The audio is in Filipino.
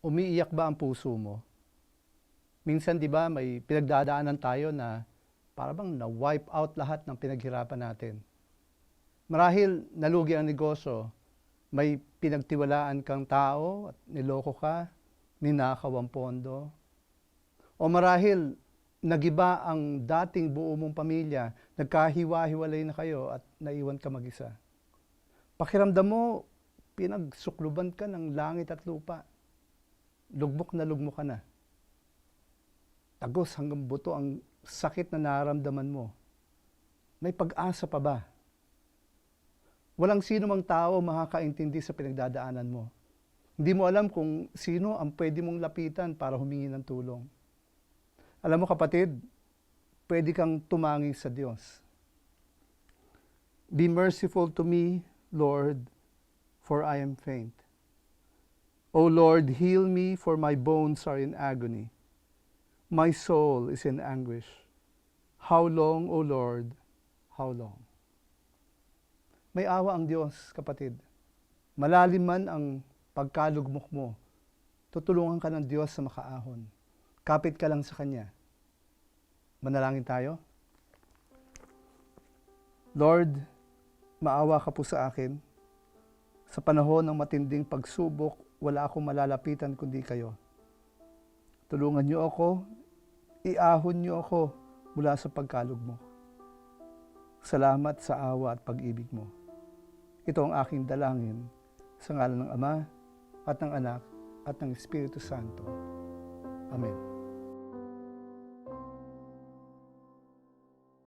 Umiiyak ba ang puso mo? Minsan 'di ba may pinagdadaanan tayo na para bang na-wipe out lahat ng pinaghirapan natin. Marahil nalugi ang negosyo, may pinagtiwalaan kang tao at niloko ka, ninakaw ang pondo. O marahil nagiba ang dating buo mong pamilya, nagkahiwa-hiwalay na kayo at naiwan ka mag-isa. Pakiramdam mo, pinagsukluban ka ng langit at lupa. Lugmok na lugmok ka na. Tagos hanggang buto ang sakit na nararamdaman mo. May pag-asa pa ba? Walang sino mang tao makakaintindi sa pinagdadaanan mo. Hindi mo alam kung sino ang pwede mong lapitan para humingi ng tulong. Alam mo kapatid, pwede kang tumangi sa Diyos. Be merciful to me, Lord, for I am faint. O Lord, heal me, for my bones are in agony. My soul is in anguish. How long, O Lord, how long? May awa ang Diyos, kapatid. Malalim man ang pagkalugmok mo, tutulungan ka ng Diyos sa makaahon. Kapit ka lang sa Kanya. Manalangin tayo. Lord, maawa ka po sa akin. Sa panahon ng matinding pagsubok, wala akong malalapitan kundi kayo. Tulungan niyo ako, iahon niyo ako mula sa pagkalugmok. Salamat sa awa at pag-ibig mo. Ito ang aking dalangin sa ngalan ng Ama at ng Anak at ng Espiritu Santo. Amen.